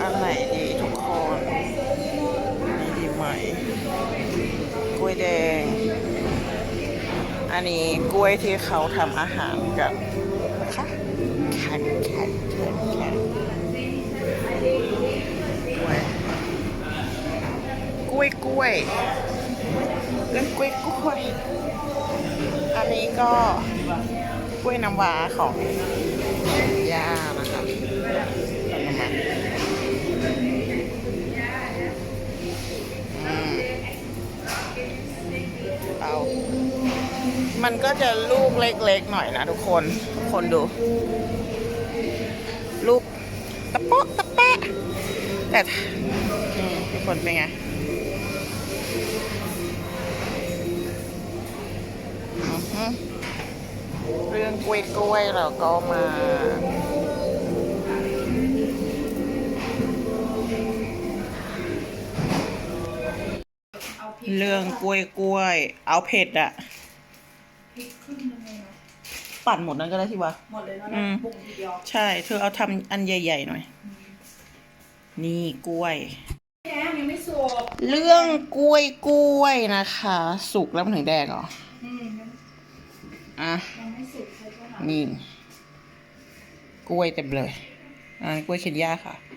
อันไหนดีทุกคนนนี้ดีไหมกล้วยแดง อันนี้กล้วยที่เขาทำอาหารกับนะคะแข็งแข็งแข็งแข็งกล้วยกล้วยกล้วยเรื่องกล้วยกล้วย อันนี้ก็กล้วยน้ำว้าของยา มันก็จะลูกเล็กๆหน่อยนะทุกคน ทุกคนดู ลูกตะโป๊ะตะแปะ แต่อืมทุกคนเป็นไงอือฮึเรื่องกล้วยกล้วยๆเราก็มาเรื่องกล้วยกล้วยๆเอาเผ็ดอะ พริกครึ่งนึงเลยนะปั่นหมดนั้นก็ได้ที่วะ หมดเลยแล้วอืมปรุงทีเดียวใช่ เธอเอาทำอันใหญ่ ๆ หน่อย นี่กล้วยแกยังไม่สุกเรื่องกล้วยกล้วยนะคะ สุกแล้วมันถึงแดงเหรอ อืมยังอะ ยังไม่สุกใช่ไหมคะนี่กล้วยเต็มเลยอ่ากล้วยเคนยาค่ะอ